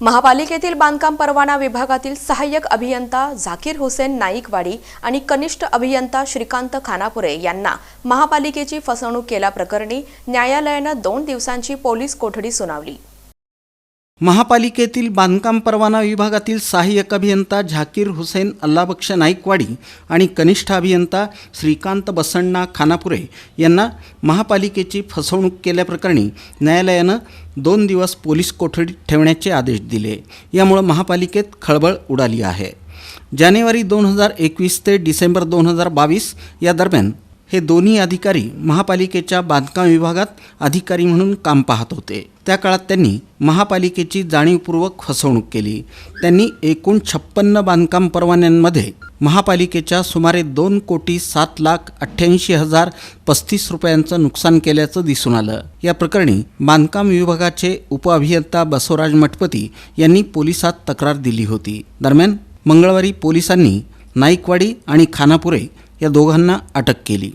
महापालिकेतील बांधकाम परवाना विभागातील सहाय्यक अभियंता झाकीर हुसेन नाईकवाडी आणि कनिष्ठ अभियंता श्रीकांत खानापुरे यांना महापालिकेची फसवणूक केल्याप्रकरणी न्यायालयानं दोन दिवसांची पोलीस कोठडी सुनावली. महापालिकेतील बांधकाम परवाना विभागातील सहाय्यक अभियंता झाकीर हुसेन अल्लाबक्ष नाईकवाडी आणि कनिष्ठ अभियंता श्रीकांत बसण्णा खानापुरे यांना महापालिकेची फसवणूक केल्याप्रकरणी न्यायालयानं दोन दिवस पोलीस कोठडीत ठेवण्याचे आदेश दिले. यामुळं महापालिकेत खळबळ उडाली आहे. जानेवारी दोन हजार एकवीस ते डिसेंबर दोन हजार बावीस या दरम्यान हे दोन्ही अधिकारी महापालिकेच्या बांधकाम विभागात अधिकारी म्हणून काम पाहत होते. त्या काळात त्यांनी महापालिकेची जाणीवपूर्वक फसवणूक केली. त्यांनी एकूण छप्पन्न बांधकाम परवान्यांमध्ये महापालिकेच्या सुमारे दोन कोटी सात लाख अठ्ठ्याऐंशी हजार पस्तीस रुपयांचं नुकसान केल्याचं दिसून आलं. या प्रकरणी बांधकाम विभागाचे उपअभियंता बसवराज मठपती यांनी पोलिसात तक्रार दिली होती. दरम्यान मंगळवारी पोलिसांनी नाईकवाडी आणि खानापुरे या दोघांना अटक केली.